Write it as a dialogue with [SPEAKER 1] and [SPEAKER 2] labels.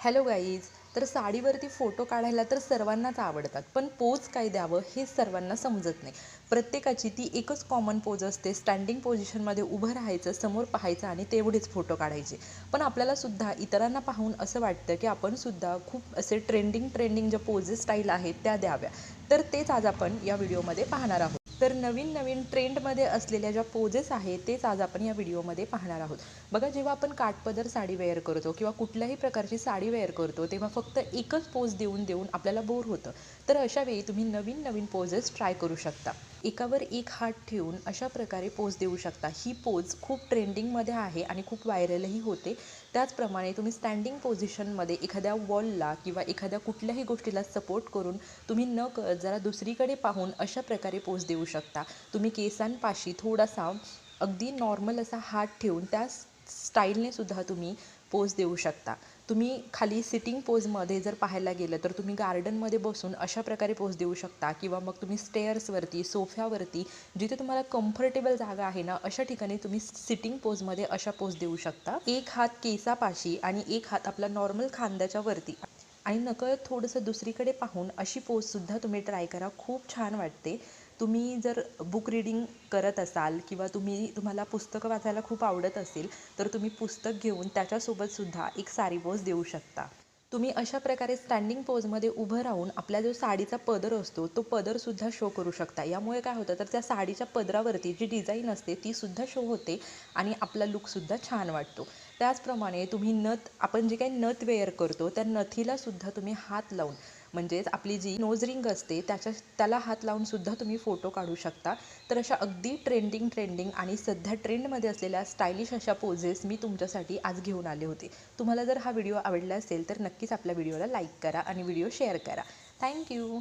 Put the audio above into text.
[SPEAKER 1] Hello guys तर साडीवरती photo काढायला तर सर्वांनाच आवडतात पण पोज काय द्यावं हे सर्वांना समजत नाही. प्रत्येकाची ती एकच कॉमन पोज असते स्टँडिंग पोझिशनमध्ये उभं राहायचं समोर पाहायचं आणि तेवढेच फोटो काढायचे. पण आपल्याला सुद्धा इतरांना पाहून असं वाटतं की आपण सुद्धा खूप असे ट्रेंडिंग ट्रेंडिंग ज्या पोजेस स्टाईल आहेत त्या द्याव्या. तर तेच आज आपण या व्हिडिओमध्ये पाहणार आहोत. तर नवीन नवीन ट्रेंडमध्ये असलेल्या ज्या पोजेस आहेत तेच आज आपण या व्हिडिओमध्ये पाहणार आहोत. बघा जेव्हा आपण काठपदर साडी वेअर करतो किंवा कुठल्याही प्रकारची साडी वेअर करतो तेव्हा फक्त एकच पोज देऊन देऊन आपल्याला बोर होतं. तर अशा वेळी तुम्ही नवीन नवीन पोजेस ट्राय करू शकता. एकावर एक हात ठेवून अशा प्रकारे पोज देऊ शकता. ही पोज खूप ट्रेंडिंगमध्ये आहे आणि खूप व्हायरलही होते. त्याचप्रमाणे तुम्ही स्टँडिंग पोझिशनमध्ये एखाद्या वॉलला किंवा एखाद्या कुठल्याही गोष्टीला सपोर्ट करून तुम्ही न कळत जरा दुसरीकडे पाहून अशा प्रकारे पोज देऊ शकता. तुम्ही केसांपाशी थोडासा अगदी नॉर्मल असा हात ठेवून त्या स्टाईलने सुद्धा तुम्ही पोज देऊ शकता. तुम्ही खाली सिटिंग पोजमध्ये जर पाहायला गेलं तर तुम्ही गार्डनमध्ये बसून अशा प्रकारे पोज देऊ शकता किंवा मग तुम्ही स्टेअर्सवरती सोफ्यावरती जिथे तुम्हाला कम्फर्टेबल जागा आहे ना अशा ठिकाणी तुम्ही सिटिंग पोजमध्ये अशा पोज देऊ शकता. एक हात केसापाशी आणि एक हात आपला नॉर्मल खांद्याच्या वरती. आणि नकळत थोडंसं दुसरीकडे पाहून अशी पोजसुद्धा तुम्ही ट्राय करा. खूप छान वाटते. तुम्ही जर बुक रिडिंग करत असाल किंवा तुम्ही तुम्हाला पुस्तकं वाचायला खूप आवडत असेल तर तुम्ही पुस्तक घेऊन त्याच्यासोबतसुद्धा एक साडी पोज देऊ शकता. तुम्ही अशा प्रकारे स्टँडिंग पोजमध्ये उभं राहून आपला जो साडीचा पदर असतो तो पदरसुद्धा शो करू शकता. यामुळे काय होतं तर त्या साडीच्या पदरावरती जी डिझाईन असते तीसुद्धा शो होते आणि आपला लुकसुद्धा छान वाटतो. त्याचप्रमाणे तुम्ही नथ आपण जे काही नथ वेअर करतो त्या नथीलासुद्धा तुम्ही हात लावून म्हणजेच आपली जी नोज रिंग असते त्याच्या त्याला हात लावून सुद्धा तुम्ही फोटो काढू शकता. तर अशा अगदी ट्रेंडिंग ट्रेंडिंग आणि सध्या ट्रेंडमध्ये असलेल्या स्टायलिश अशा पोजेस मी तुमच्यासाठी आज घेऊन आले होते. तुम्हाला जर हा व्हिडिओ आवडला असेल तर नक्कीच आपल्या व्हिडिओला लाईक करा आणि व्हिडिओ शेअर करा. थँक्यू